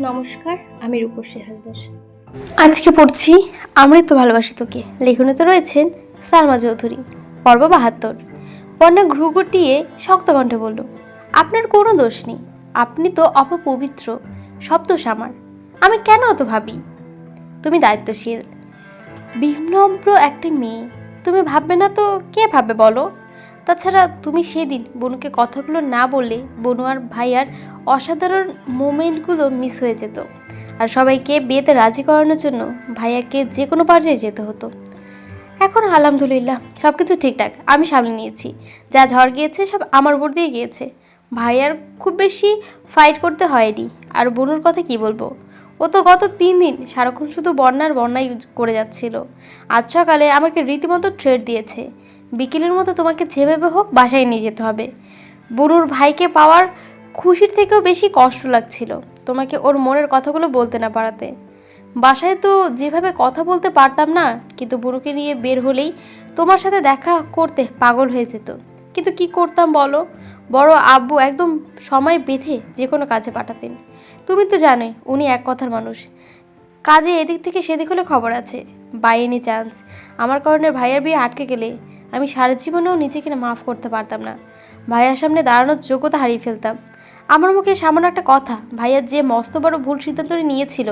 নমস্কার, আমি রূপসী হালদার। আজকে পড়ছি আমৃত ভালোবাসি তোকে। লেখনে তো রয়েছেন সালমা চৌধুরী, পর্ব বাহাত্তর। বন্যা ঘ্রু শক্ত কণ্ঠে বলল, আপনার কোনো দোষ নেই। আপনি তো অপপবিত্র, সব দোষ আমার। আমি কেন অত ভাবি? তুমি দায়িত্বশীল। বিনম্র একটা মেয়ে। তুমি ভাববে না তো কে ভাববে বলো? তাছাড়া তুমি সেদিন বনুকে কথাগুলো না বললে বনু আর ভাইয়ার অসাধারণ মোমেন্টগুলো মিস হয়ে যেত। আর সবাইকে বিয়েতে রাজি করানোর জন্য ভাইয়াকে যে কোনো পর্যায়ে যেতে হতো। এখন আলহামদুলিল্লাহ সব কিছু ঠিকঠাক, আমি সামলে নিয়েছি। যা ঝড় গিয়েছে সব আমার উপর দিয়ে গিয়েছে। ভাইয়ার খুব বেশি ফাইট করতে হয়নি। আর বনুর কথা কি বলব? ও তো গত তিন দিন সারাক্ষণ শুধু বন্যার বন্যাই করে যাচ্ছিল। আজ সকালে আমাকে রীতিমতো ট্রেড দিয়েছে। বিকেলের মতো তোমাকে যেভাবে হোক বাসায় নিয়ে যেতে হবে। বনুর ভাইকে পাওয়ার খুশির থেকেও বেশি কষ্ট লাগছিল। তোমাকে ওর মনের কথাগুলো বলতে না পারাতে। বাসায় তো যেভাবে কথা বলতে পারতাম না, কিন্তু বুনুকে নিয়ে বের হলেই তোমার সাথে দেখা করতে পাগল হয়ে যেত। কিন্তু কি করতাম বলো? বড় আব্বু একদম সময় বেঁধে যে কোনো কাজে পাঠাতেন। তুমি তো জানোই, উনি এক কথার মানুষ। কাজে এদিক থেকে সেদিক হলে খবর আছে। By any chance. আমার কারণে ভাইয়ের বিয়ে আটকে গেলে আমি সারা জীবনেও নিজেকে মাফ করতে পারতাম না। ভাইয়ার সামনে দাঁড়ানোর যোগ্যতা হারিয়ে ফেলতাম। আমার মুখে সামান্য একটা কথা ভাইয়ার যে মস্ত বড় ভুল সিদ্ধান্ত নিয়েছিল,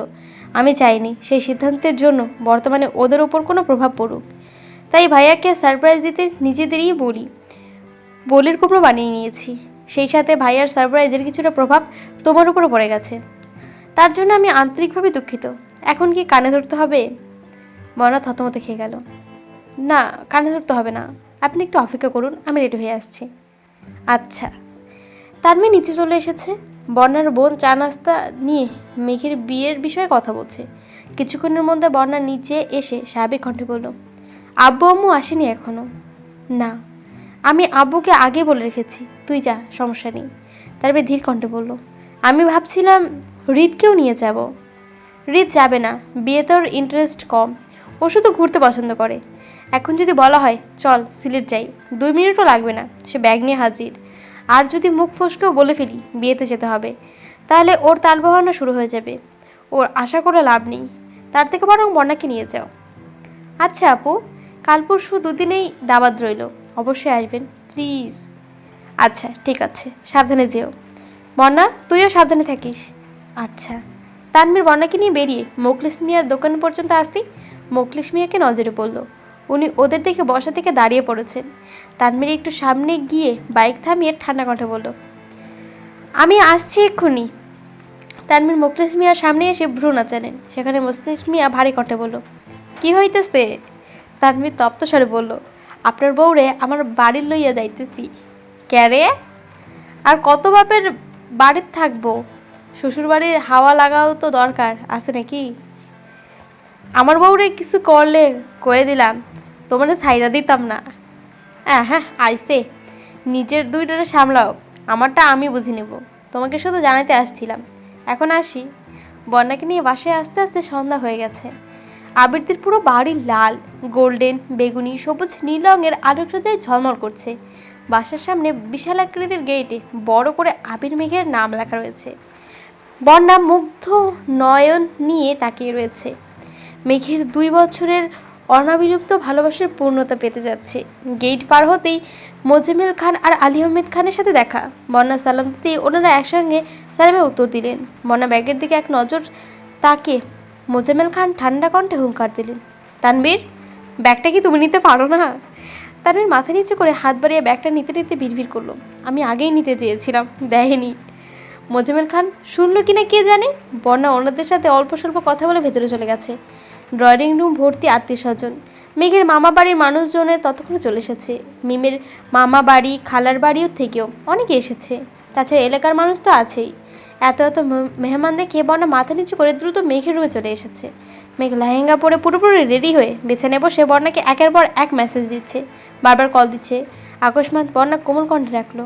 আমি চাইনি সেই সিদ্ধান্তের জন্য বর্তমানে ওদের ওপর কোনো প্রভাব পড়ুক। তাই ভাইয়াকে সারপ্রাইজ দিতে নিজেদেরই বলি, বলির কুমড়ো বানিয়ে নিয়েছি। সেই সাথে ভাইয়ার সারপ্রাইজের কিছুটা প্রভাব তোমার উপরও পড়ে গেছে। তার জন্য আমি আন্তরিকভাবে দুঃখিত। এখন কি কানে ধরতে হবে? ময়না থতমতে খেয়ে গেল। না, কানে ধরতে হবে না। আপনি একটু অপেক্ষা করুন, আমি রেডি হয়ে আসছি। আচ্ছা। তার মেয়ে নিচে চলে এসেছে। বন্যার বোন চা নাস্তা নিয়ে মেঘের বিয়ের বিষয়ে কথা বলছে। কিছুক্ষণের মধ্যে বন্যা নিচে এসে স্বাভাবিক কণ্ঠে বলল, আব্বু আম্মু আসেনি এখনও না। আমি আব্বুকে আগে বলে রেখেছি। তুই যা, সমস্যা নেই। তারপরে ধীর কণ্ঠে বলল, আমি ভাবছিলাম রিদকেও নিয়ে যাব। রিদ যাবে না। বিয়ে তোর ইন্টারেস্ট কম। ও শুধু ঘুরতে পছন্দ করে। এখন যদি বলা হয়, চল সিলেট যাই, দুই মিনিটও লাগবে না, সে ব্যাগ নিয়ে হাজির। আর যদি মুখ ফসকেও বলে ফেলি, বিয়েতে যেতে হবে, তাহলে ওর তালবাহানা শুরু হয়ে যাবে। ওর আশা করে লাভ নেই, তার থেকে বরং বন্যাকে নিয়ে যাও। আচ্ছা আপু, কাল পরশু দুদিনেই দাবাত রইল, অবশ্যই আসবেন, প্লিজ। আচ্ছা ঠিক আছে, সাবধানে যেও। বন্যা তুইও সাবধানে থাকিস। আচ্ছা তানবীর বন্যাকে নিয়ে বেরিয়ে মোকলিস মিয়ার দোকান পর্যন্ত আসতেই মোকলিস মিয়াকে নজরে পড়ল। উনি ওদের দেখে বসা থেকে দাঁড়িয়ে পড়েছেন। তানবীর একটু সামনে গিয়ে বাইক থামিয়ে ঠান্ডা কণ্ঠে বলল, আমি আসছি এক্ষুনি। তানবীর মোকলিস মিয়ার সামনে এসে ভ্রু নাচালেন। সেখানে মোকলিস মিয়া ভারী কণ্ঠে বলল, কি হইতেছে? তানবীর তপ্ত স্বরে বলল, আপনার বউরে আমার বাড়ির লইয়া যাইতেছি। ক্যারে আর কত বাপের বাড়ির থাকব? শ্বশুর বাড়ির হাওয়া লাগাও তো দরকার, আছে নাকি? আমার বউরে কিছু করলে কয়ে দিলাম তোমার ছাইরা দিতাম না। হ্যাঁ হ্যাঁ আইসে। নিজের দুইটারে সামলাও। আমারটা আমি বুঝে নেব। তোমাকে শুধু জানাতে আসছিলাম। এখন আসি। বন্যাকে নিয়ে বাসায় আস্তে আস্তে সন্ধ্যা হয়ে গেছে। আবিরদের পুরো বাড়ি লাল, গোল্ডেন, বেগুনি, সবুজ নীল রঙের আলোকসজ্জায় ঝলমল করছে। বাসার সামনে বিশাল আকৃতির গেটে বড় করে আবির মেঘের নাম লেখা রয়েছে। বন্যা মুগ্ধ নয়ন নিয়ে তাকিয়ে রয়েছে। মেঘের দুই বছরের অনাবিলুপ্ত ভালোবাসার পূর্ণতা পেতে যাচ্ছে। গেট পার হতেই মোজামেল খান আর আলী আহমেদ খানের সাথে দেখা। বন্যা সালাম দিতেই ওনারা একসঙ্গে সালামে উত্তর দিলেন। বন্যা ব্যাগের দিকে এক নজর তাকে মোজামেল খান ঠান্ডা কণ্ঠে হুঙ্কার দিলেন তানবীর ব্যাগটা কি তুমি নিতে পারো না? তানবীর মাথা নিচু করে হাত বাড়িয়ে ব্যাগটা নিতে নিতে বিড়বিড় করল, আমি আগেই নিতে চেয়েছিলাম, দেয়নি। মোজামেল খান, শুনলো কিনা কে জানে? বন্যা ওনাদের সাথে অল্প স্বল্প কথা বলে ভেতরে চলে গেছে। ড্রয়িং রুম ভর্তি আত্মীয় স্বজন মেঘের মামা বাড়ির মানুষজনের ততক্ষণে চলে এসেছে। মিমের মামা বাড়ি, খালার বাড়িও থেকেও অনেকে এসেছে। তাছাড়া এলাকার মানুষ তো আছেই। এত এত মেহমান দেখে বর্ণা মাথা নিচু করে দ্রুত মেঘের রুমে চলে এসেছে। মেঘ লেহেঙ্গা পরে পুরোপুরি রেডি হয়ে বিছানায় বসে বর্ণাকে একের পর এক মেসেজ দিচ্ছে। বারবার কল দিচ্ছে। আকস্মাত বর্ণা কোমল কণ্ঠে রাখল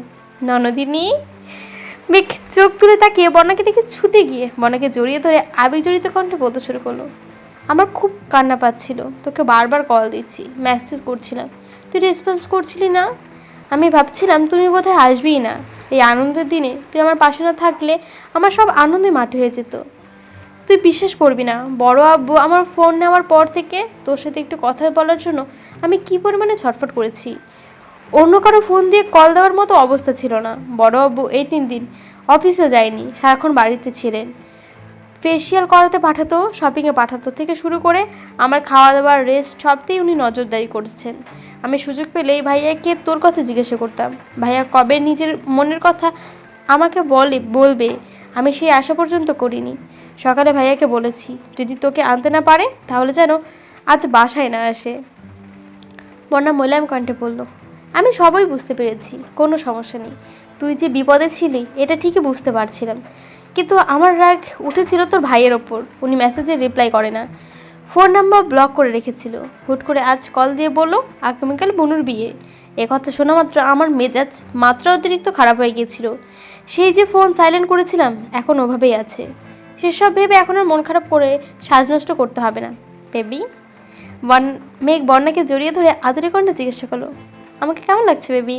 ননদিনী! মেঘ চোখ তুলে তাকিয়ে বর্ণাকে দেখে ছুটে গিয়ে বন্যাকে জড়িয়ে ধরে আবেগ জড়িত কণ্ঠে বলতে শুরু করল আমার খুব কান্না পাচ্ছিল। তোকে বারবার কল দিচ্ছি মেসেজ করছিলাম। তুই রেসপন্স করছিলি না? আমি ভাবছিলাম তুমি বোধহয় আসবিই না। এই আনন্দের দিনে তুই আমার পাশে না থাকলে আমার সব আনন্দে মাটি হয়ে যেত। তুই বিশ্বাস করবি না, বড় আব্বু আমার ফোন নেওয়ার পর থেকে তোর সাথে একটু কথা বলার জন্য আমি কি পরিমাণে ছটফট করেছি? অন্য কারও ফোন দিয়ে কল দেওয়ার মতো অবস্থা ছিল না। বড় আব্বু এই তিন দিন অফিসেও যায়নি, সারাক্ষণ বাড়িতে ছিলেন। ফেসিয়াল করাতে পাঠাতো শপিংয়ে পাঠাতো থেকে শুরু করে আমার খাওয়া দাওয়ার রেস্ট সবতেই উনি নজরদারি করেছেন। আমি সুযোগ পেলেই ভাইয়াকে তোর কথা জিজ্ঞাসা করতাম। ভাইয়া কবে নিজের মনের কথা আমাকে বলে, বলবে, আমি সেই আশা পর্যন্ত করিনি। সকালে ভাইয়াকে বলেছি, যদি তোকে আনতে না পারে, তাহলে যেন আজ বাসায় না আসে। বন্যা মোলায়েম কণ্ঠে বলল, আমি সবই বুঝতে পেরেছি, কোনো সমস্যা নেই। তুই যে বিপদে ছিলি, এটা ঠিকই বুঝতে পারছিলাম। কিন্তু আমার রাগ উঠেছিল তোর ভাইয়ের ওপর। উনি মেসেজে রিপ্লাই করে না। ফোন নাম্বার ব্লক করে রেখেছিল। হুট করে আজ কল দিয়ে বলল, আগামীকাল বনুর বিয়ে। এ কথা শোনা মাত্র আমার মেজাজ মাত্রা অতিরিক্ত খারাপ হয়ে গিয়েছিল। সেই যে ফোন সাইলেন্ট করেছিলাম, এখন ওভাবেই আছে। সেসব ভেবে এখন আর মন খারাপ করে সাজ নষ্ট করতে হবে না। বেবি বন, মেঘ বন্যাকে জড়িয়ে ধরে আদরে কন্যা জিজ্ঞাসা করল, আমাকে কেমন লাগছে বেবি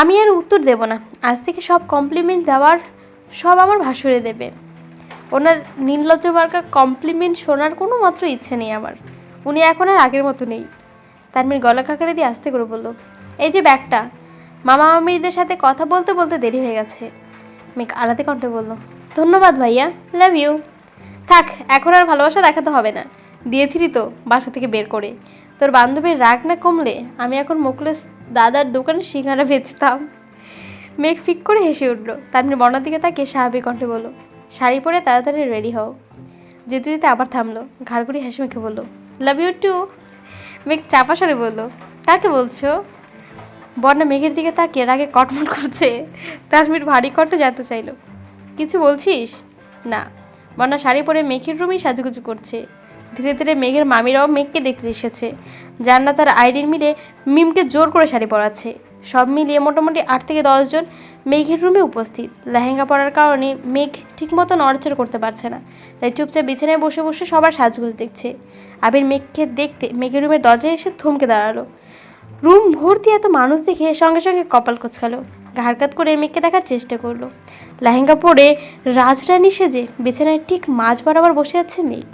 আমি আর উত্তর দেব না। আজ থেকে সব কমপ্লিমেন্ট দেওয়ার সব আমার ভাসুরে দেবে। ওনার নীললজ্জ মার্কা কমপ্লিমেন্ট শোনার কোনো মাত্র ইচ্ছে নেই আমার। উনি এখন আর আগের মতো নেই। তার তানমির গলা কাকারে দিয়ে আস্তে করে বলল, এই যে ব্যাগটা, মামা মামিদের সাথে কথা বলতে বলতে দেরি হয়ে গেছে। মেঘ আলাদা কণ্ঠে বলল, ধন্যবাদ ভাইয়া লাভ ইউ থাক, এখন আর ভালোবাসা দেখাতে হবে না। দিয়েছিলি তো বাসা থেকে বের করে। তোর বান্ধবীর রাগ না কমলে আমি এখন মুকলেশ দাদার দোকানে সিঙ্গারা বেচতাম। মেঘ ফিক করে হেসে উঠল। তারপরে বর্ণার দিকে তাকে স্বাভাবিক কণ্ঠে বলল, শাড়ি পরে তাড়াতাড়ি রেডি হও। যেতে যেতে আবার থামলো। ঘাড় করে হেসে মেখে বলল, লাভ ইউ টু? মেঘ চাপা সরে বলল কাকে বলছো? বর্ণা মেঘের দিকে তাকিয়ে রাগে কটমট করছে। তানভীর ভারী কণ্ঠে জানতে চাইলো, কিছু বলছিস? না। বন্যা শাড়ি পরে মেঘের রুমেই সাজুগুজু করছে। ধীরে ধীরে মেঘের মামিরাও মেঘকে দেখতে এসেছে। জান্নাত আর আইরিন মিলে মিমকে জোর করে শাড়ি পরাচ্ছে। সব মিলিয়ে মোটামুটি আট থেকে দশজন মেঘের রুমে উপস্থিত। লেহেঙ্গা পরার কারণে মেঘ ঠিকমতো নড়াচড় করতে পারছে না। তাই চুপচাপ বিছানায় বসে বসে সবার সাজগুজ দেখছে। আবির মেঘকে দেখতে মেঘের রুমের দরজায় এসে থমকে দাঁড়াল। রুম ভর্তি এত মানুষ দেখে সঙ্গে সঙ্গে কপাল কোচকালো। ঘাড়কাত করে মেঘকে দেখার চেষ্টা করল। লেহেঙ্গা পরে রাজরানী সেজে বিছানায় ঠিক মাঝ বরাবর বসে আছে মেঘ।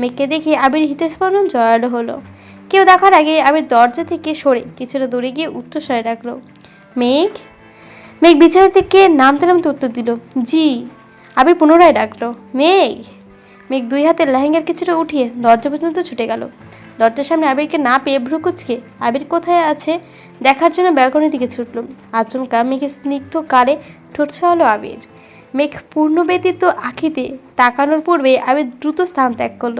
মেঘকে দেখে আবির হৃদস্পন্দন জয়ালো হলো। কেউ দেখার আগে আবির দরজা থেকে সরে কিছুটা দূরে গিয়ে উচ্চস্বরে ডাকলো, মেঘ? মেঘ বিছানা থেকে নামতে নামতে উত্তর দিল, জি। আবির পুনরায় ডাকলো, মেঘ? মেঘ দুই হাতে লেহেঙ্গার কিছুটা উঠিয়ে দরজা পর্যন্ত ছুটে গেল। দরজার সামনে আবিরকে না পেয়ে ভ্রুকুচকে আবির কোথায় আছে দেখার জন্য ব্যালকনির দিকে ছুটল। আচমকা মেঘের স্নিগ্ধ কালে ঠোঁট ছোঁয়ালো আবির। মেঘ পূর্ণ ব্যতীত আখিতে তাকানোর পূর্বে আবির দ্রুত স্থান ত্যাগ করল।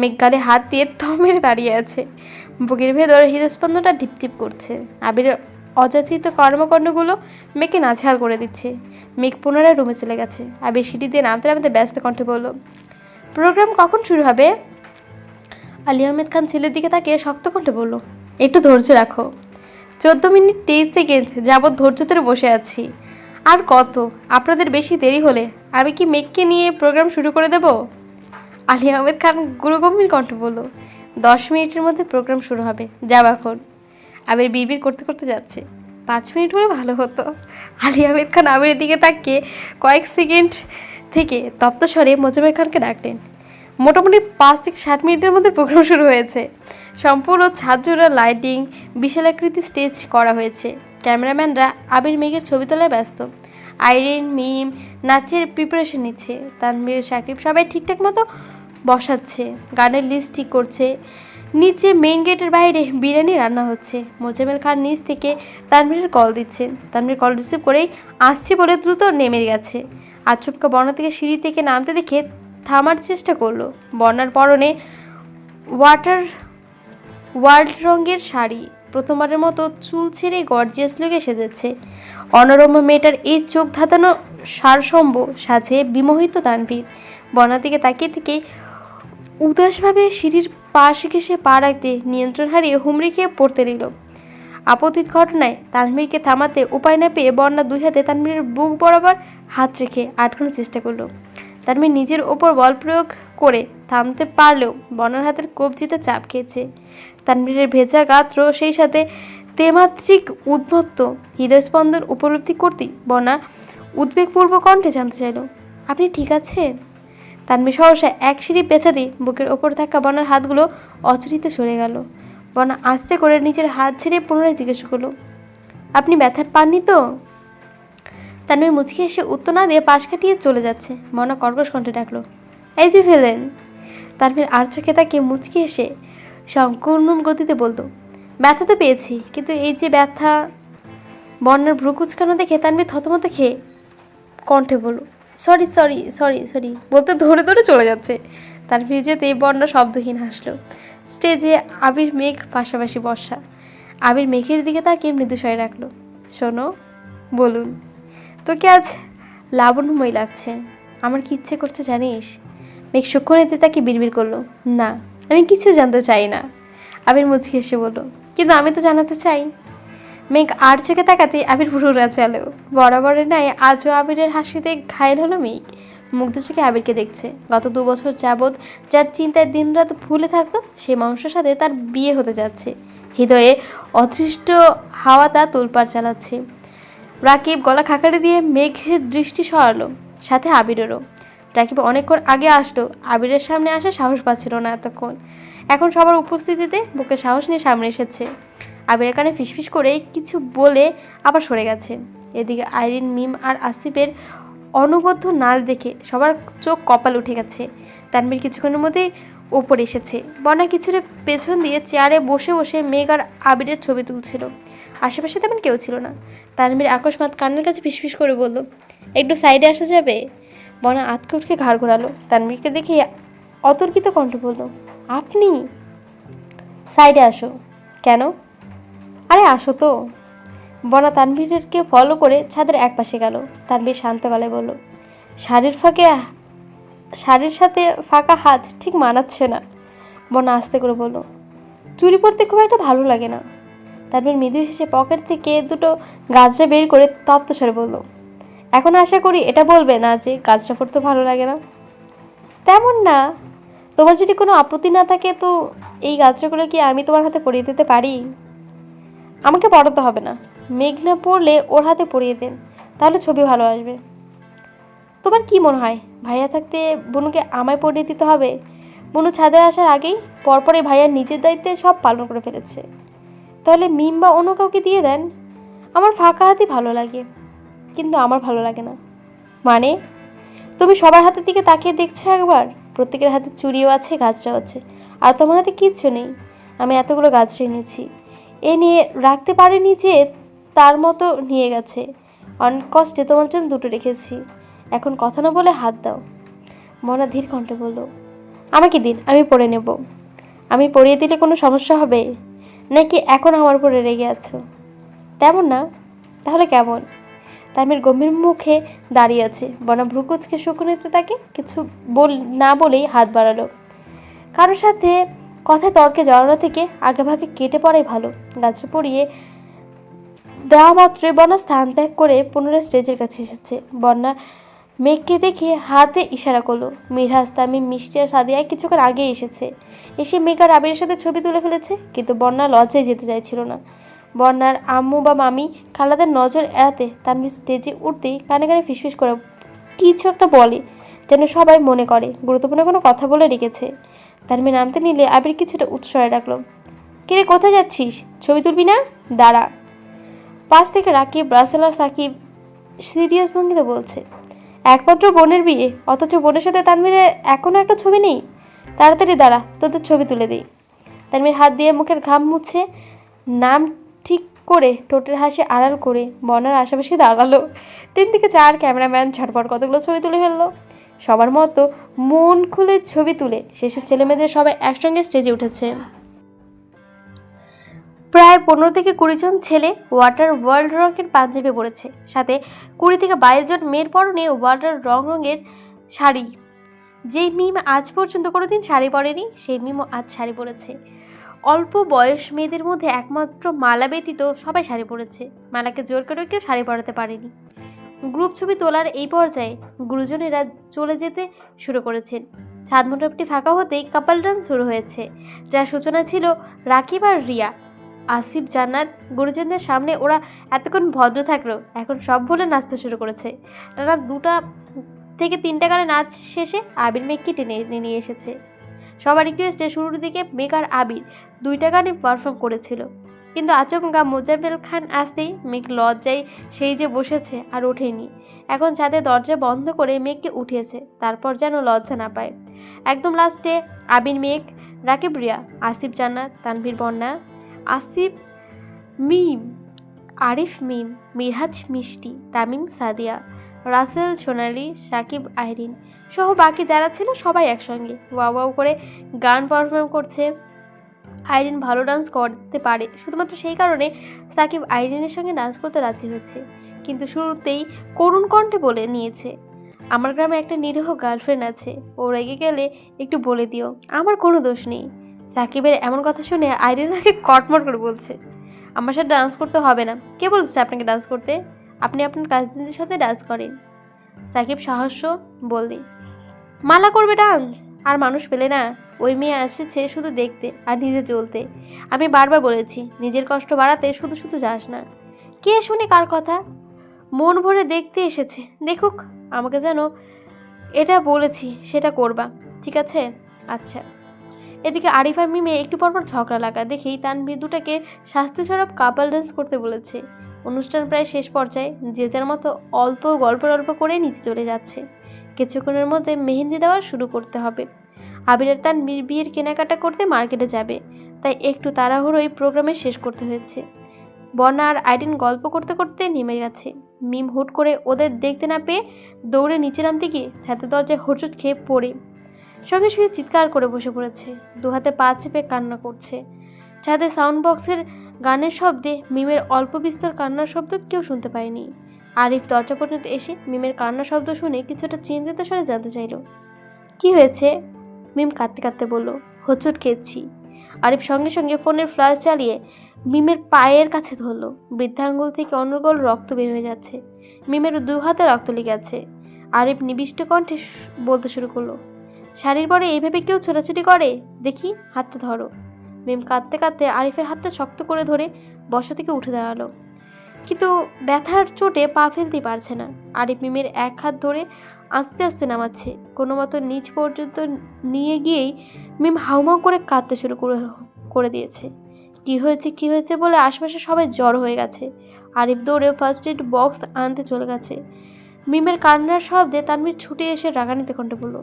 মেঘ গালে হাত দিয়ে থমের দাঁড়িয়ে আছে। বুকের ভেতর হৃদস্পন্দনটা টিপটিপ করছে। আবিরের অযাচিত কর্মকাণ্ডগুলো মেঘকে নাছাল করে দিচ্ছে। মেঘ পুনরায় রুমে চলে গেছে। আবির সিঁড়ি দিয়ে নামতে নামতে ব্যস্ত কণ্ঠে বলল, প্রোগ্রাম কখন শুরু হবে? আলী আহমেদ খান ছেলের দিকে তাকিয়ে শক্ত কণ্ঠে বলল, একটু ধৈর্য রাখো। চোদ্দ মিনিট তেইশ সেকেন্ড যাবৎ ধৈর্য ধরে বসে আছি। আর কত? আপনাদের বেশি দেরি হলে আমি কি মেঘকে নিয়ে প্রোগ্রাম শুরু করে দেব? আলী আহমেদ খান গুরুগম্ভীর কণ্ঠ বলল, দশ মিনিটের মধ্যে প্রোগ্রাম শুরু হবে যাব এখন। আবির বিড়বিড় করতে করতে যাচ্ছে। পাঁচ মিনিট হলে ভালো হতো। আলী আহমেদ খান আবিরের দিকে তাকিয়ে কয়েক সেকেন্ড থেকে তপ্ত স্বরে মোজামের খানকে ডাকলেন, মোটামুটি পাঁচ থেকে ষাট মিনিটের মধ্যে প্রোগ্রাম শুরু হয়েছে। সম্পূর্ণ ছাদজোড়া লাইটিং বিশালাকৃতি স্টেজ করা হয়েছে। ক্যামেরাম্যানরা আবির মেঘের ছবি তোলায় ব্যস্ত। আইরিন, মিম, নাচের প্রিপারেশন নিচ্ছে। তানভীর, সাকিব সবাই ঠিকঠাক মতো বসাচ্ছে। গানের লিস্ট ঠিক করছে। নিচে মেইন গেটের বাইরে বিরিয়ানি রান্না হচ্ছে। মোজামেল খান নিচ থেকে তানভীরের কল দিচ্ছেন তানভীর কল রিসিভ করেই আসছি বলে দ্রুত নেমে গেছে। আচমকা বর্ণা থেকে সিঁড়ি থেকে নামতে দেখে থামার চেষ্টা করল। বর্ণার পরনে ওয়াটার ওয়ার্ল্ড রঙের শাড়ি। প্রথমবারের মতো চুল ছেড়ে গর্জিয়াস লুকে সেজেছে। অনরম্য মেয়েটার এই চোখ ধাঁধানো সারসম্ভ সাজে বিমোহিত তানভীর। বর্ণার থেকে তাকিয়ে থেকে উদাসভাবে সিঁড়ির পাশ ঘেসে পা রাখতে নিয়ন্ত্রণ হারিয়ে হুমড়ি খেয়ে পড়তে নিল। আপতিত ঘটনায় তানভীরকে থামাতে উপায় না পেয়ে বন্যা দুই হাতে তানভীরের বুক বরাবর হাত রেখে আটকানোর চেষ্টা করল। তানভীর নিজের ওপর বল প্রয়োগ করে থামতে পারলেও বন্যার হাতের কবজিতে চাপ খেয়েছে। তানভীরের ভেজা গাত্র সেই সাথে তেমাত্রিক উদ্মত্ত হৃদয়স্পন্দন উপলব্ধি করতেই বন্যা উদ্বেগপূর্ব কণ্ঠে জানতে চাইল, আপনি ঠিক আছেন? তানভীর সহসা এক সিঁড়ি পেছাতে বুকের ওপর থাকা বনার হাতগুলো অচরিতে সরে গেল। বনা আস্তে করে নিজের হাত ছেড়ে পুনরায় জিজ্ঞেস করল, আপনি ব্যথার পাননি তো? তানভীর মুচকি এসে উত্তর না দিয়ে পাশ কাটিয়ে চলে যাচ্ছে। মনা কর্কশ কণ্ঠে ডাকলো, এই যে ফেলেন। তানভীর আর চোখে তাকে মুচকি এসে সংকীর্ণ গতিতে বলতো ব্যথা তো পেয়েছি, কিন্তু এই যে ব্যথা বন্যার ভ্রু কুচকানো দেখে তানভীর থতমত খেয়ে কণ্ঠে বলল সরি সরি সরি সরি। বলতে ধরে ধরে চলে যাচ্ছে। তার যেতেই বন্যা শব্দহীন হাসলো। স্টেজে আবির মেঘ, পাশাপাশি বর্ষা। আবির মেঘের দিকে তাকিয়ে মৃদুস্বরে রাখল, শোনো, বলুন, তোকে আজ লাবণ্যময় লাগছে। আমার কি ইচ্ছে করছে জানিস? মেঘ সূক্ষ্ম নেতে তাকে বিড়বিড় করল, না, আমি কিছু জানতে চাই না। আবির মুচকি এসে বলল, কিন্তু আমি তো জানাতে চাই। মেঘ আর চোখে তাকাতে আবির পুরো চালো বরাবরের নাই আজও আবিরের হাসিতে ঘায়ল হলো মেঘ। মুগ্ধ চোখে আবিরকে দেখছে। গত দু বছর যাবৎ যার চিন্তায় দিনরাত ভুলে থাকতো, সে মানুষের সাথে তার বিয়ে হতে যাচ্ছে। হৃদয়ে অদৃষ্ট হাওয়া তা তোলপাড় চালাচ্ছে। রাকিব গলা খাকারি দিয়ে মেঘের দৃষ্টি সরালো, সাথে আবিরেরও। রাকিব অনেকক্ষণ আগে আসলো, আবিরের সামনে আসা সাহস পাচ্ছিল না এতক্ষণ। এখন সবার উপস্থিতিতে বুকে সাহস নিয়ে সামনে এসেছে। আবিরের কানে ফিসফিস করে কিছু বলে আবার সরে গেছে। এদিকে আইরিন, মিম আর আসিফের অনবদ্য নাচ দেখে সবার চোখ কপাল উঠে গেছে। তানবীর কিছুক্ষণের মধ্যেই ওপর এসেছে। বনা কিছুটা পেছন দিয়ে চেয়ারে বসে বসে মেঘ আর আবিরের ছবি তুলছিল। আশেপাশে তেমন কেউ ছিল না। তানবীর আকস্মাত কান্নার কাছে ফিসফিস করে বলল, একটু সাইডে আসা যাবে? বনা আতকে উঠকে ঘাড় ঘোরালো। তানবীরকে দেখে অতর্কিত কণ্ঠ বলল, আপনি? সাইডে আসো। কেন? আরে আসো তো। বনা তানভীরকে ফলো করে ছাদের এক পাশে গেল। তানভীর শান্ত গলায় বলল, শাড়ির ফাঁকে, শাড়ির সাথে ফাঁকা হাত ঠিক মানাচ্ছে না। বনা আস্তে করে বলল চুরি পরতে খুব একটা ভালো লাগে না। তানভীর মৃদু হেসে পকেট থেকে দুটো গাছটা বের করে তপ্ত স্বরে বলল, এখন আশা করি এটা বলবে না যে গাছটা পরতে ভালো লাগে না। তেমন না। তোমার যদি কোনো আপত্তি না থাকে তো এই গাছটাগুলো কি আমি তোমার হাতে পরিয়ে দিতে পারি? আমাকে পড়াতে হবে না। মেঘ না পড়লে ওর হাতে পরিয়ে দেন, তাহলে ছবি ভালো আসবে। তোমার কি মনে হয়, ভাইয়া থাকতে বনুকে আমায় পড়িয়ে দিতে হবে? বনু ছাদে আসার আগেই পরপরে ভাইয়া নিজের দায়িত্বে সব পালন করে ফেলেছে। তাহলে মিম বা অন্য কাউকে দিয়ে দেন? আমার ফাঁকা হাতই ভালো লাগে, কিন্তু আমার ভালো লাগে না। মানে? তুমি সবার হাতের দিকে তাকিয়ে দেখছ একবার? প্রত্যেকের হাতে চুড়িও আছে গাছটাও আছে, আর তোমার হাতে কিচ্ছু নেই। আমি এতগুলো গাছ এনেছি এ নিয়ে রাখতে পারেনি যে তার মতো নিয়ে গেছে। অনেক কষ্টে তোমার জন্য দুটো রেখেছি। এখন কথা না বলে হাত দাও। মনা ধীর কণ্ঠে বলল, আমাকে দিন, আমি পড়ে নেব। আমি পড়িয়ে দিলে কোনো সমস্যা হবে? নাকি এখন আমার উপরে রেগে আছো? তেমন না। তাহলে কেমন? তামির গম্ভীর মুখে দাঁড়িয়ে আছে। বনা ভ্রুকুচকে শুকনেত্র তাকে কিছু বল, না বলেই হাত বাড়ালো। কারোর সাথে কথায় তর্কে জড়ানো থেকে আগেভাগে কেটে পড়াই ভালো। গাছে পড়িয়ে দেওয়া মাত্রই বন্যা স্থান ত্যাগ করে পুনরায় স্টেজের কাছে এসেছে। বন্যা মেঘকে দেখে হাতে ইশারা করল মিরহাস তামিম মিষ্টি আর সাদিয়া কিছুক্ষণ আগে এসেছে। এসে মেঘ আর আবিরের সাথে ছবি তুলে ফেলেছে, কিন্তু বন্যা লজ্জায় যেতে চাইছিল না। বন্যার আম্মু বা মামি খালাদের নজর এড়াতে তানভীর স্টেজে উঠতেই কানে কানে ফিসফিস করে, কিছু একটা বলে, যেন সবাই মনে করে। গুরুত্বপূর্ণ কোনো কথা বলে রেখেছে। তানভীর নামতে নিলে আবির কিছুটা উৎসরে ডাকলো কিরে কোথায় যাচ্ছিস? ছবি তুলবি না? দাঁড়া। পাশ থেকে রাকিব ব্রাসেল আর সাকিব সিরিয়াস ভঙ্গিতে বলছে, একমাত্র বোনের বিয়ে, অথচ বোনের সাথে তানভীরের এখনও একটা ছবি নেই? তাড়াতাড়ি দাঁড়া, তোদের ছবি তুলে দিই। তানভীর হাত দিয়ে মুখের ঘাম মুছে নাম ঠিক করে টোটের হাসি আড়াল করে বনার আশেপাশে দাঁড়াল। তিন থেকে চার ক্যামেরাম্যান ঝটপট কতগুলো ছবি তুলে ফেলল। সবার মতো মন খুলে ছবি তুলে শেষে ছেলেমেয়েদের সবাই একসঙ্গে স্টেজে উঠেছে। প্রায় পনেরো থেকে কুড়ি জন ছেলে ওয়াটার ওয়ার্ল্ড রঙের পাঞ্জাবি পরেছে। সাথে কুড়ি থেকে বাইশ জন মেয়ের পরনে ওয়াটার রং রঙের শাড়ি। যেই মিম আজ পর্যন্ত কোনোদিন শাড়ি পরেনি, সেই মিমও আজ শাড়ি পরেছে। অল্প বয়স মেয়েদের মধ্যে একমাত্র মালা ব্যতীত সবাই শাড়ি পরেছে। মালাকে জোর করে কেউ শাড়ি পরাতে পারেনি। গ্রুপ ছবি তোলার এই পর্যায়ে গুরুজনেরা চলে যেতে শুরু করেছেন। ছাদ মণ্ডপটি ফাঁকা হতেই কাপাল ডান্স শুরু হয়েছে, যার সূচনা ছিল রাকিব আর রিয়া। আসিফ, জান্নাত, গুরুজনদের সামনে ওরা এতক্ষণ ভদ্র থাকল, এখন সব ভুলে নাচতে শুরু করেছে। টানা দুটা থেকে তিনটা গানে নাচ শেষে আবির মেঘকে টেনে নিয়ে এসেছে। সবার রিকোয়েস্টে শুরুর দিকে মেঘ আর আবির দুইটা গানে পারফর্ম করেছিল। কিন্তু আচমকা মোজাম্মেল খান আসতেই মেঘ লজ্জায় সেই যে বসেছে আর ওঠেনি। এখন ছাদে দরজা বন্ধ করে মেঘকে উঠিয়েছে, তারপর যেন লজ্জা না পায়। একদম লাস্টে আবির মেঘ, রাকিব রিয়া, আসিফ জান্নাত, তানভীর বন্যা, আসিফ মিম, আরিফ মিম মিরহাজ মিষ্টি, তামিম সাদিয়া, রাসেল সোনালি, সাকিব আহরিন সহ বাকি যারা ছিল সবাই একসঙ্গে। ওয়াও ওয়াও করে গান পারফর্ম করছে। আইরিন ভালো ডান্স করতে পারে। শুধুমাত্র সেই কারণে সাকিব আইরিনের সঙ্গে ডান্স করতে রাজি হচ্ছে। কিন্তু শুরুতেই করুণ কণ্ঠে বলে নিয়েছে, আমার গ্রামে একটা নিরীহ গার্লফ্রেন্ড আছে, ও রেগে গেলে একটু বলে দিও, আমার কোনো দোষ নেই। সাকিবের এমন কথা শুনে আইরিন আগে কটমট করে বলছে, আমার সাথে ডান্স করতে হবে না। কে বলছে আপনাকে ডান্স করতে? আপনি আপনার কাজিনদের সাথে ডান্স করেন। সাকিব সাহস্য বললি, মালা করবে ডান্স আর মানুষ পেলে না? ওই মেয়ে এসেছে শুধু দেখতে আর নিজে চলতে। আমি বারবার বলেছি, নিজের কষ্ট বাড়াতে শুধু শুধু যাস না। কে শুনে কার কথা? মন ভরে দেখতে এসেছে। দেখুক, আমাকে যেন এটা বলেছি, সেটা করবা, ঠিক আছে? আচ্ছা। এদিকে আরিফা মিমে একটু পরপর ঝগড়া লাগা দেখেই তানভীর দুটাকে শাস্তি স্বরূপ কাপাল ডান্স করতে বলেছে। অনুষ্ঠান প্রায় শেষ পর্যায়ে যে যার মতো অল্প গল্প অল্প করে নিচে চলে যাচ্ছে। কিছুক্ষণের মধ্যে মেহেন্দি দেওয়া শুরু করতে হবে। আবিরের তার বিয়ের কেনাকাটা করতে মার্কেটে যাবে, তাই একটু তাড়াহুড়োই প্রোগ্রামে শেষ করতে হয়েছে। বন্যা আর আইরিন গল্প করতে করতে নেমে গেছে। মিম হুট করে ওদের দেখতে না পেয়ে দৌড়ে নিচে নামতে গিয়ে ছাতের দরজায় হোঁচট খেয়ে পড়ে। সঙ্গে সঙ্গে চিৎকার করে বসে পড়েছে, দু হাতে পা চেপে কান্না করছে। ছাদে সাউন্ড বক্সের গানের শব্দে মিমের অল্প বিস্তর কান্নার শব্দ কেউ শুনতে পায়নি। আরিফ দরজা পর্যন্ত এসে মিমের কান্নার শব্দ শুনে কিছুটা চিন্তিত স্বরে জানতে চাইল, কি হয়েছে? মিম কাঁদতে কাঁদতে বলল, হোঁচট খেয়েছি। আরিফ সঙ্গে সঙ্গে ফোনের ফ্ল্যাশ চালিয়ে মিমের পায়ের কাছে ধরলো। বৃদ্ধাঙ্গুল থেকে অনর্গল রক্ত বের হয়ে যাচ্ছে। মিমের দু হাতে রক্ত লেগে আছে। আরিফ নিবিষ্ট কণ্ঠে বলতে শুরু করল, শাড়ির পরে এইভাবে কেউ ছোটাছুটি করে? দেখি, হাতটা ধরো। মিম কাঁদতে কাঁদতে আরিফের হাতটা শক্ত করে ধরে বসা থেকে উঠে দাঁড়াল। কিন্তু ব্যথার চোটে পা ফেলতেই পারছে না। আরিফ মিমের এক হাত ধরে আস্তে আস্তে নামাচ্ছে। কোনো মতো নিচ পর্যন্ত নিয়ে গিয়েই মিম হাউমাউ করে কাঁদতে শুরু করে করে দিয়েছে। কি হয়েছে কি হয়েছে বলে আশপাশে সবাই জ্বর হয়ে গেছে। আরিফ দৌড়ে ফার্স্ট এড বক্স আনতে চলে গেছে। মিমের কান্নার শব্দে তানভীর ছুটে এসে রাগানিতে কণ্ঠে বলল,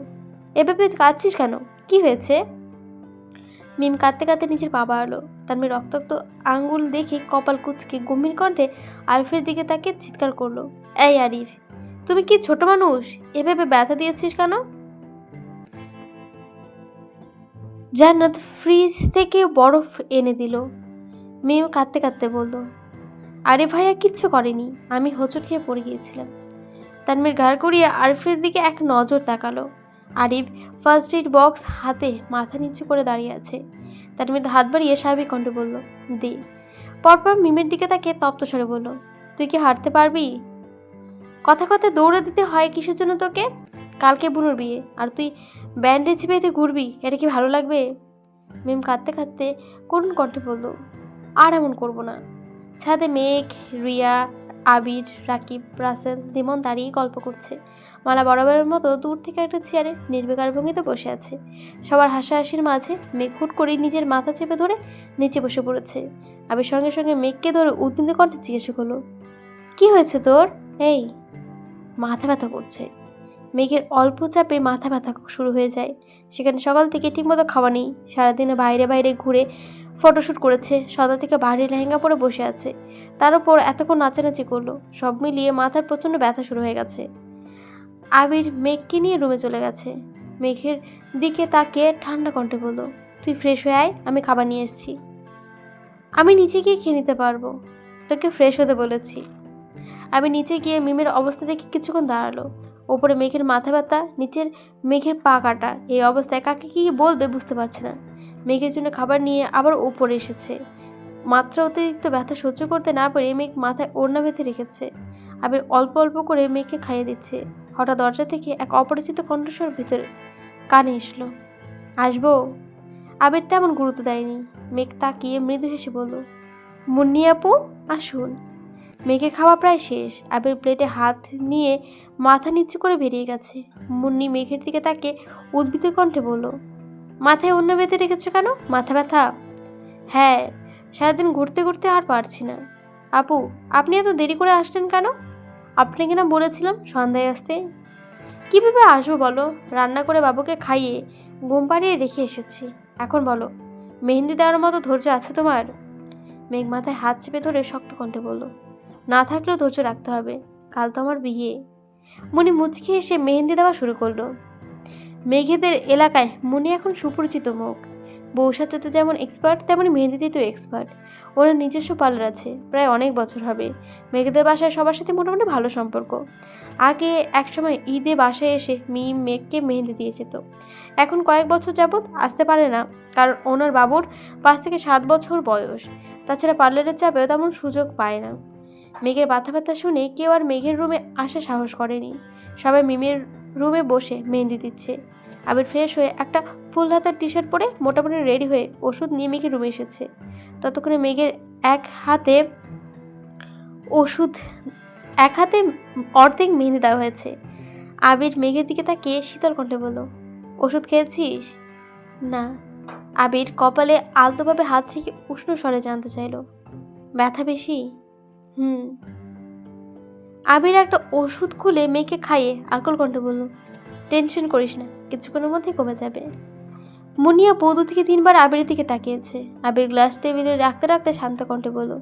এভাবে কাঁদছিস কেন? কি হয়েছে? মিম কাঁদতে কাঁদতে নিজের বাবা এলো তানভীর রক্তাক্ত আঙ্গুল দেখে কপাল কুচকে গম্ভীর কণ্ঠে আরিফের দিকে তাকে চিৎকার করল, এই আরিফ তুমি কি ছোট মানুষ? এভাবে ব্যথা দিয়েছিস কেন? জান্নাত ফ্রিজ থেকে বরফ এনে দিল। মেয়েও কাঁদতে কাঁদতে বলল, আরে ভাইয়া, কিচ্ছু করেনি। আমি হোঁচট খেয়ে পড়ে গিয়েছিলাম। তার তানমির ঘাড় করিয়ে আরিফের দিকে এক নজর তাকালো। আরিফ ফার্স্ট এইড বক্স হাতে মাথা নিচু করে দাঁড়িয়ে আছে। তার তানমির হাত বাড়িয়ে স্বাভাবিক কণ্ঠে বলল, দে। পরপর মিমের দিকে তাকে তপ্ত স্বরে বলল, তুই কি হাঁটতে পারবি? কথা কথা দৌড়ে দিতে হয় কিসের জন্য তোকে? কালকে বুনুর বিয়ে। আর তুই ব্যান্ডেজ বেঁধে ঘুরবি, এটা কি ভালো লাগবে? মিম কাঁদতে কাঁদতে করুণ কণ্ঠে বলল, আর এমন করব না। ছাদে মেঘ, রিয়া, আবির, রাকিব, রাসেল দিমন দাঁড়িয়ে গল্প করছে। মালা বরাবরের মতো দূর থেকে একটা চেয়ারে নির্বিকার ভঙ্গিতে বসে আছে। সবার হাসাহাসির মাঝে মেঘ হুট করেই নিজের মাথা চেপে ধরে নিচে বসে পড়েছে। আবির সঙ্গে সঙ্গে মেঘকে ধরে উদ্দিন কণ্ঠে জিজ্ঞেস করল, কি হয়েছে তোর? এই মাথা ব্যথা করছে। মেঘের অল্প চাপে মাথা ব্যথা শুরু হয়ে যায়। সেখানে সকাল থেকে ঠিকমতো খাওয়া নেই। সারাদিনে বাইরে বাইরে ঘুরে ফটোশ্যুট করেছে। সদা থেকে বাইরে লেহেঙ্গা পরে বসে আছে। তার উপর এতক্ষণ নাচানাচি করল। সব মিলিয়ে মাথার প্রচণ্ড ব্যথা শুরু হয়ে গেছে। আবির মেঘকে নিয়ে রুমে চলে গেছে। মেঘের দিকে তাকে ঠান্ডা কণ্ঠে বলল, তুই ফ্রেশ হয়ে আয়, আমি খাবার নিয়ে এসেছি। আমি নিচে গিয়ে খেয়ে নিতে পারব। তোকে ফ্রেশ হতে বলেছি। আমি নিচে গিয়ে মিমের অবস্থা দেখে কিছুক্ষণ দাঁড়াল। ওপরে মেঘের মাথা ব্যথা, নিচের মেঘের পা কাটা, এই অবস্থায় কাকে কী বলবে বুঝতে পারছে না। মেঘের জন্য খাবার নিয়ে আবার ওপরে এসেছে। মাত্রা অতিরিক্ত ব্যথা সহ্য করতে না পেরে মেঘ মাথায় ওড়না বেঁধে রেখেছে। আবার অল্প অল্প করে মেঘকে খাইয়ে দিচ্ছে। হঠাৎ দরজা থেকে এক অপরিচিত কণ্ঠস্বর ভিতরে কানে এসলো। আসব? আবির তেমন গুরুত্ব দেয়নি। মেঘ তাকিয়ে মৃদু হেসে বলল, মুন্নি আপু, আসুন। মেঘের খাওয়া প্রায় শেষ। আবির প্লেটে হাত নিয়ে মাথা নিচু করে বেরিয়ে গেছে। মুন্নি মেঘের দিকে তাকে উদ্ভিদের কণ্ঠে বলল, মাথায় অন্য বেঁধে রেখেছো কেন? মাথা ব্যথা? হ্যাঁ সারাদিন ঘুরতে ঘুরতে আর পারছি না। আপু, আপনি এত দেরি করে আসলেন কেন? আপনাকে না বলেছিলাম সন্ধ্যায় আসতে। কীভাবে আসব বলো? রান্না করে বাবুকে খাইয়ে ঘুম পাড়িয়ে রেখে এসেছি। এখন বলো, মেহেন্দি দেওয়ার মতো ধৈর্য আছে তোমার? মেঘ মাথায় হাত চেপে ধরে শক্ত কণ্ঠে বলল না থাকলেও ধৈর্য রাখতে হবে। কাল তো আমার বিয়ে। মনি মুচকি এসে মেহেন্দি দেওয়া শুরু করল। মেঘেদের এলাকায় মনি এখন সুপরিচিত মুখ। বউ সাজাতে যেমন এক্সপার্ট তেমনই তেমনি মেহেন্দিতেও এক্সপার্ট ওনার নিজস্ব পার্লার আছে, প্রায় অনেক বছর হবে। মেঘেদের বাসায় সবার সাথে মোটামুটি ভালো সম্পর্ক। আগে একসময় ঈদে বাসায় এসে মিম মেঘকে মেহেন্দি দিয়ে যেত। এখন কয়েক বছর যাবৎ আসতে পারে না, কারণ ওনার বাবুর পাঁচ থেকে সাত বছর বয়স। তাছাড়া পার্লারের চাপেও তেমন সুযোগ পায় না। মেঘের ব্যথা ব্যথা শুনে কেউ আর মেঘের রুমে আসা সাহস করেনি। সবাই মিমের রুমে বসে মেহেন্দি দিচ্ছে। আবির ফ্রেশ হয়ে একটা ফুল হাতার টি শার্ট পরে মোটামুটি রেডি হয়ে ওষুধ নিয়ে মেঘের রুমে এসেছে। ততক্ষণে মেঘের এক হাতে ওষুধ, এক হাতে অর্ধেক মেহেন্দি দেওয়া হয়েছে। আবির মেঘের দিকে তাকিয়ে শীতল কণ্ঠে বলল, ওষুধ খেয়েছিস? না। আবির কপালে আলতোভাবে হাত থেকে উষ্ণ স্বরে জানতে চাইলো, ব্যথা বেশি? হুম। আবির একটা ওষুধ খুলে মেয়েকে খাইয়ে আকল কণ্ঠে বলল, টেনশন করিস না, কিছুক্ষণের মধ্যেই কমে যাবে। মুনিয়া বৌদু থেকে তিনবার আবিরের দিকে তাকিয়েছে। আবির গ্লাস টেবিলে রাখতে রাখতে শান্ত কণ্ঠে বলল,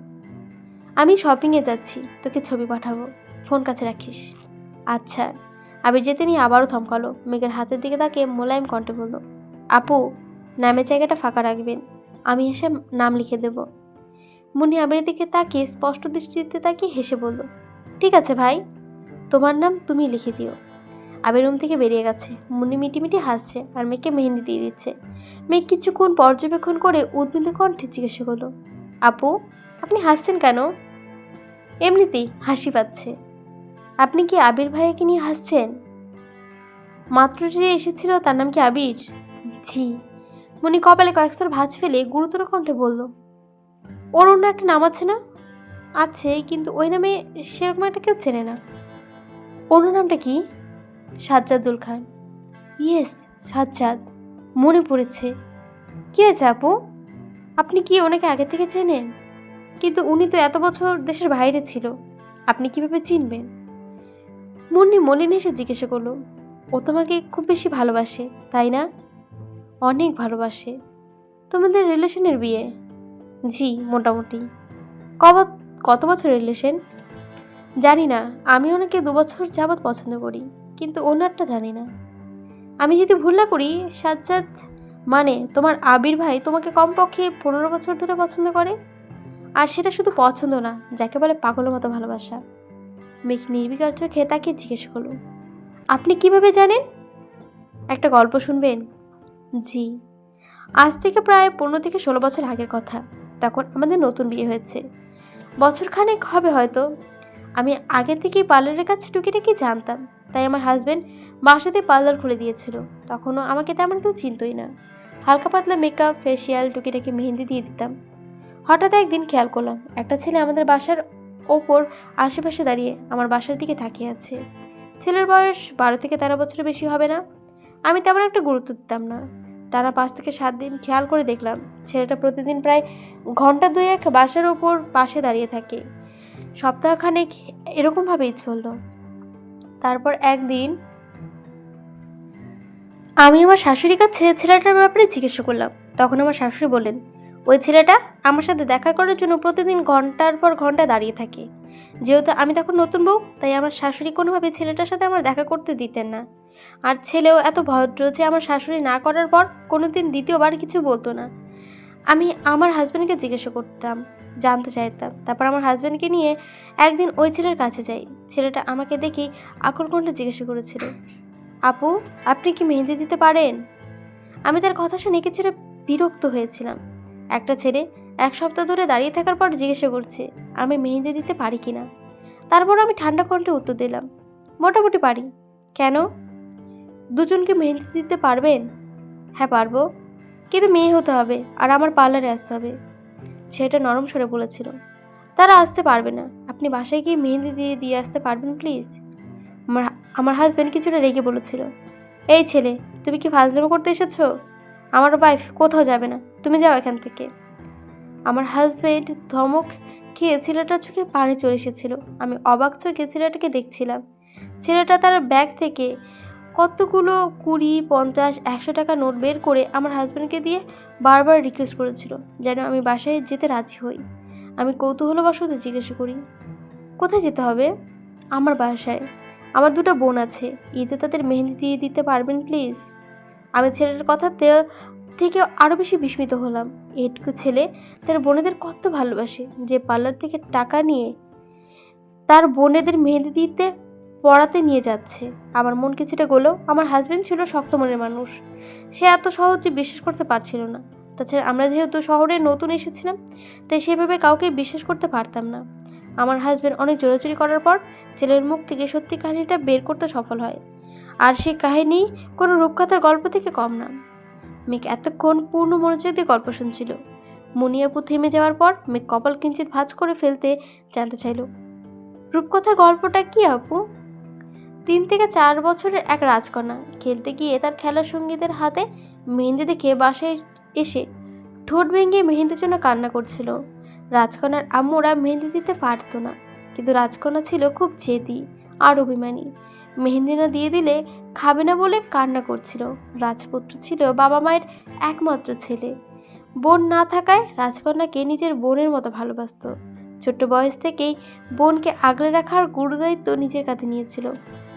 আমি শপিংয়ে যাচ্ছি, তোকে ছবি পাঠাবো। ফোন কাছে রাখিস। আচ্ছা। আবির যেতে নিয়ে আবারও থমকালো। মেঘের হাতের দিকে তাকে মোলায়েম কণ্ঠে বলল, আপু, নামের জায়গাটা ফাঁকা রাখবেন। আমি এসে নাম লিখে দেব। মুনি আবিরের দিকে তাকিয়ে স্পষ্ট দৃষ্টিতে তাকিয়ে হেসে বলল, ঠিক আছে ভাই, তোমার নাম তুমি লিখে দিও। আবির রুম থেকে বেরিয়ে গেছে। মুন্নি মিটিমিটি হাসছে আর মেয়েকে মেহেন্দি দিয়ে দিচ্ছে। মেয়ে কিছুক্ষণ পর্যবেক্ষণ করে উদ্বিগ্ন কণ্ঠে জিজ্ঞাসা করল, আপু, আপনি হাসছেন কেন? এমনিতেই হাসি পাচ্ছে। আপনি কি আবির ভাইয়াকে নিয়ে হাসছেন? মাত্র যে এসেছিল তার নাম কি আবির? জি মনি কপালে কয়েক কয়েকস্তর ভাঁজ ফেলে গুরুতর কণ্ঠে বলল ওর অন্য একটা নাম আছে না? আছে, কিন্তু ওই নামে সেরকম একটা কেউ চেনে না। অন্য নামটা কি? সাজ্জাদুল খান। ইয়েস, সাজ্জাদ। মনে পড়েছে। কি হয়েছে আপু? আপনি কি ওনাকে আগে থেকে চেনেন? কিন্তু উনি তো এত বছর দেশের বাইরে ছিল। আপনি কীভাবে চিনবেন? মুন্নি মলিন এসে জিজ্ঞাসা করল, ও তোমাকে খুব বেশি ভালোবাসে, তাই না? অনেক ভালোবাসে। তোমাদের রিলেশনের বিয়ে? জি, মোটামুটি। কব, কত বছর রিলেশন? জানি না, আমি ওনাকে দু বছর যাবৎ পছন্দ করি, কিন্তু ওনারটা জানি না। আমি যদি ভুল না করি, সাজ্জাদ মানে তোমার আবির ভাই তোমাকে কমপক্ষে পনেরো বছর ধরে পছন্দ করে? আর সেটা শুধু পছন্দ না, যাকে বলে পাগলের মতো ভালোবাসা। মেঘ নির্বিকার চোখে তাকে জিজ্ঞেস করল, আপনি কীভাবে জানেন? একটা গল্প শুনবেন? জি। আজ থেকে প্রায় পনেরো থেকে ষোলো বছর আগের কথা। তখন আমাদের নতুন বিয়ে হয়েছে। বছরখানেক হবে হয়তো। আমি আগে থেকেই পার্লারের কাছে টুকিটাকি জানতাম, তাই আমার হাজব্যান্ড বাসাতে পার্লার খুলে দিয়েছিল। তখনও আমাকে তেমন কেউ চিনতই না। হালকা পাতলা মেকআপ ফেসিয়াল টুকিটাকি মেহেন্দি দিয়ে দিতাম। হঠাৎ একদিন খেয়াল করলাম, একটা ছেলে আমাদের বাসার ওপর আশেপাশে দাঁড়িয়ে আমার বাসার দিকে তাকিয়ে আছে। ছেলের বয়স বারো থেকে তেরো বছরের বেশি হবে না। আমি তেমন একটা গুরুত্ব দিতাম না। টানা পাঁচ থেকে সাত দিন খেয়াল করে দেখলাম, ছেলেটা প্রতিদিন প্রায় ঘণ্টা দুয়েক বাসার ওপর পাশে দাঁড়িয়ে থাকে। সপ্তাহখানেক এরকমভাবেই চলল। তারপর একদিন আমি আমার শাশুড়ির কাছে ছেলেটার ব্যাপারে জিজ্ঞাসা করলাম। তখন আমার শাশুড়ি বললেন, ওই ছেলেটা আমার সাথে দেখা করার জন্য প্রতিদিন ঘণ্টার পর ঘণ্টা দাঁড়িয়ে থাকে। যেহেতু আমি তখন নতুন বউ, তাই আমার শাশুড়ি কোনোভাবে ছেলেটার সাথে আমার দেখা করতে দিতেন না। আর ছেলেও এত ভদ্র যে আমার শাশুড়ি না করার পর কোনোদিন দ্বিতীয়বার কিছু বলতো না। আমি আমার হাজব্যান্ডকে জিজ্ঞাসা করতাম, জানতে চাইতাম। তারপর আমার হাজব্যান্ডকে নিয়ে একদিন ওই ছেলের কাছে যাই। ছেলেটা আমাকে দেখেই আকর কণ্ঠে জিজ্ঞাসা করেছিল, আপু, আপনি কি মেহেন্দি দিতে পারেন? আমি তার কথা শুনে কিছুটা বিরক্ত হয়েছিলাম। একটা ছেলে এক সপ্তাহ ধরে দাঁড়িয়ে থাকার পর জিজ্ঞাসা করছে, আমি মেহেন্দি দিতে পারি কি না তারপর আমি ঠান্ডা কণ্ঠে উত্তর দিলাম, মোটামুটি পারি। কেন? দুজনকে মেহেন্দি দিতে পারবেন? হ্যাঁ পারব। কিন্তু মেয়ে হতে হবে আর আমার পার্লারে আসতে হবে। ছেলেটা নরম সরে বলেছিল। তারা আসতে পারবে না। আপনি বাসায় গিয়ে মেহেন্দি দিয়ে দিয়ে আসতে পারবেন, প্লিজ? আমার আমার হাজব্যান্ড কিছুটা রেগে বলেছিল। এই ছেলে, তুমি কি ফাজলামো করতে এসেছ? আমার ওয়াইফ কোথাও যাবে না। তুমি যাও এখান থেকে। আমার হাজব্যান্ড ধমক খেয়ে ছেলেটার চোখে পানি চলে এসেছিল। আমি অবাক চোখে ছেলেটাকে দেখছিলাম। ছেলেটা তার ব্যাগ থেকে কতগুলো কুড়ি, পঞ্চাশ, একশো টাকা নোট বের করে আমার হাজব্যান্ডকে দিয়ে বারবার রিকোয়েস্ট করেছিল যেন আমি বাসায় যেতে রাজি হই। আমি কৌতূহলবশত জিজ্ঞাসা করি, কোথায় যেতে হবে? আমার বাসায়। আমার দুটো বোন আছে। ঈদে তাদের মেহেন্দি দিয়ে দিতে পারবেন প্লিজ আমি ছেলেটার কথাতে থেকে আরও বেশি বিস্মিত হলাম। এটুকু ছেলে তার বোনেদের কত ভালোবাসে যে পার্লার থেকে টাকা নিয়ে তার বোনেদের মেহেন্দি দিতে পড়াতে নিয়ে যাচ্ছে। আমার মন কিছুটা গেলো, আমার হাজব্যান্ড ছিল শক্ত মনের মানুষ। সে এত সহজে বিশ্বাস করতে পারছিল না। তাছাড়া আমরা যেহেতু শহরে নতুন এসেছিলাম, তাই সেভাবে কাউকে বিশ্বাস করতে পারতাম না। আমার হাজব্যান্ড অনেক জোরাচুরি করার পর ছেলের মুখ থেকে সত্যি কাহিনীটা বের করতে সফল হয়। আর সেই কাহিনী কোনো রূপকথার গল্প থেকে কম না। মেঘ এতক্ষণ পূর্ণ মনোযোগ দিয়ে গল্প শুনছিল। মুনিয়াপু থেমে যাওয়ার পর মেঘ কপাল কিঞ্চিত ভাঁজ করে ফেলতে জানতে চাইল, রূপকথার গল্পটা কি আপু? তিন থেকে চার বছরের এক রাজকন্যা। খেলতে গিয়ে তার খেলার সঙ্গীদের হাতে মেহেন্দি দেখে বাসায় এসে ঠোঁট ভেঙে মেহেন্দির জন্য কান্না করছিল। রাজকন্যার আম্মুরা মেহেন্দি দিতে পারতো না, কিন্তু রাজকন্যা ছিল খুব জেদি আর অভিমানী। মেহেন্দি না দিয়ে দিলে খাবে না বলে কান্না করছিল। রাজপুত্র ছিল বাবা মায়ের একমাত্র ছেলে। বোন না থাকায় রাজকন্যাকে নিজের বোনের মতো ভালোবাসতো। ছোট্ট বয়স থেকেই বোনকে আগলে রাখার গুরুদায়িত্ব নিজের কাঁধে নিয়েছিল।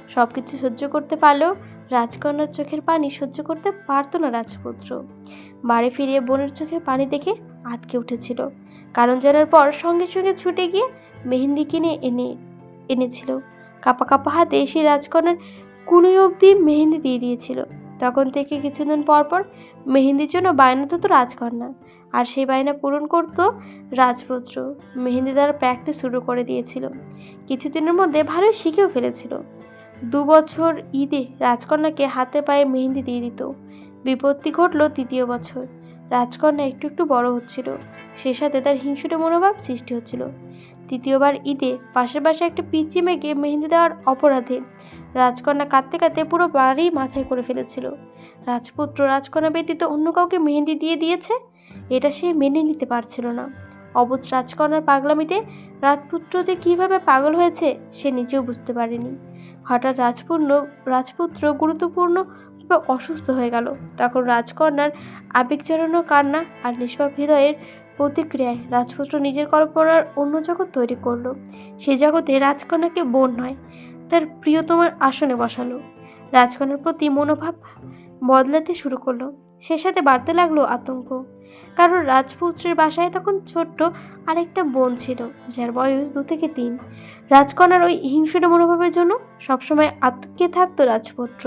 সব কিছু সহ্য করতে পারলেও রাজকন্যার চোখের পানি সহ্য করতে পারতো না রাজপুত্র। বাড়ি ফিরিয়ে বোনের চোখের পানি দেখে আটকে উঠেছিল। কারণ জানার পর সঙ্গে সঙ্গে ছুটে গিয়ে মেহেন্দি কিনে এনে, এনেছিল। কাপা কাপা হাতে সেই রাজকন্যার কুনুই অবধি মেহেন্দি দিয়ে দিয়েছিল। তখন থেকে কিছুদিন পর পর মেহেন্দির জন্য বায়না তো রাজকন্যা। আর সেই বায়না পূরণ করতো রাজপুত্র। মেহেন্দি দ্বারা প্র্যাকটিস শুরু করে দিয়েছিল। কিছুদিনের মধ্যে ভালোই শিখেও ফেলেছিল। দু বছর ঈদে রাজকন্যাকে হাতে পায়ে মেহেন্দি দিয়ে দিত। বিপত্তি ঘটল তৃতীয় বছর। রাজকন্যা একটু একটু বড় হচ্ছিল। সে সাথে তার হিংসুটে মনোভাব সৃষ্টি হচ্ছিল। তৃতীয়বার ঈদে পাশের বাসায় একটা পিচি মেঘে মেহেন্দি দেওয়ার অপরাধে রাজকন্যা কাঁদতে কাঁদতে পুরো বাড়ি মাথায় করে ফেলেছিল। রাজপুত্র রাজকন্যা ব্যতীত অন্য কাউকে মেহেন্দি দিয়ে দিয়েছে? এটা সে মেনে নিতে পারছিল না। অবধ রাজকন্যার পাগলামিতে রাজপুত্র যে কীভাবে পাগল হয়েছে, সে নিজেও বুঝতে পারেনি। হঠাৎ রাজপূর্ণ, রাজপুত্র গুরুত্বপূর্ণ অসুস্থ হয়ে গেল। তখন রাজকন্যার আবেগ জড়ানো কান্না আর নিষ্পাপ হৃদয়ের প্রতিক্রিয়ায় রাজপুত্র নিজের কল্পনার অন্য জগৎ তৈরি করল। সে জগতে রাজকন্যাকে বোন নয়, তার প্রিয়তমার আসনে বসালো। রাজকন্যার প্রতি মনোভাব বদলাতে শুরু করল। সে সাথে বাড়তে লাগল আতঙ্ক। কারণ রাজপুত্রের বাসায় তখন ছোট্ট আরেকটা বোন ছিল, যার বয়স দু থেকে তিন। রাজকন্যার ওই হিংসুটে মনোভাবের জন্য সবসময় আতঙ্কে থাকতো রাজপুত্র।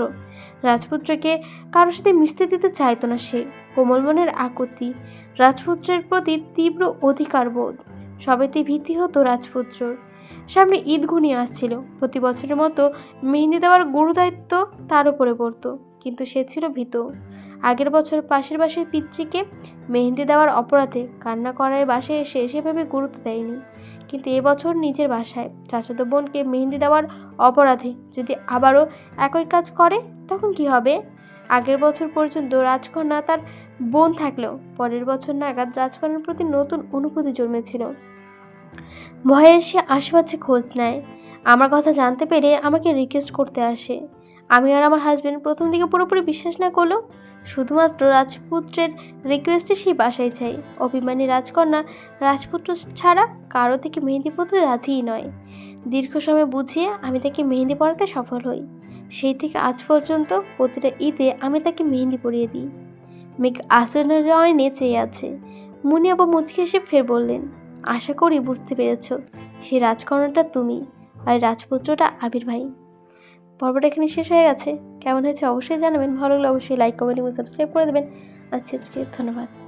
রাজপুত্রকে কারোর সাথে মিশতে দিতে চাইতো না সে। কোমল মনের আকুতি, রাজপুত্রের প্রতি তীব্র অধিকার বোধ সবেতে ভীতি হতো রাজপুত্রর সামনে ঈদ ঘনিয়ে আসছিল, প্রতি বছরের মতো মেহেন্দি দেওয়ার গুরুদায়িত্ব তার উপরে পড়তো, কিন্তু সে ছিল ভীত। আগের বছর পাশের বাসায় পিচ্চিকে মেহেন্দি দেওয়ার অপরাধে কান্না করায় বাসায় এসে সেভাবে গুরুত্ব দেয়নি। কিন্তু এবছর নিজের বাসায় চাচাতো বোনকে মেহেন্দি দেওয়ার অপরাধে যদি আবারও একই কাজ করে, তখন কি হবে? আগের বছর পর্যন্ত রাজকন্যা তার বোন থাকলেও পরের বছর নাগাদ রাজকন্যার প্রতি নতুন অনুভূতি জন্মেছিল। ভয়ে সে আশেপাশে খোঁজ নেয়। আমার কথা জানতে পেরে আমাকে রিকোয়েস্ট করতে আসে। আমি আর আমার হাজব্যান্ড প্রথম দিকে পুরোপুরি বিশ্বাস না করলেও শুধুমাত্র রাজপুত্রের রিকোয়েস্টে সেই বাসায় চাই অভিমানী রাজকন্যা রাজপুত্র ছাড়া কারও থেকে মেহেন্দি পড়তে রাজিই নয়। দীর্ঘ সময় বুঝিয়ে আমি তাকে মেহেন্দি পড়াতে সফল হই। সেই থেকে আজ পর্যন্ত প্রতিটা ঈদে আমি তাকে মেহেন্দি পরিয়ে দিই। মেঘ আসনের চেয়ে আছে। মুনিয়াবু মুচকে এসে ফের বললেন, আশা করি বুঝতে পেরেছ সে রাজকন্যাটা তুমি, আর রাজপুত্রটা আবির ভাই। পর্বটা এখানে শেষ হয়ে গেছে। কেমন হয়েছে অবশ্যই জানাবেন। ভালো লাগলে অবশ্যই লাইক কমেন্ট এবং সাবস্ক্রাইব করে দেবেন। আজকে আজকে। ধন্যবাদ।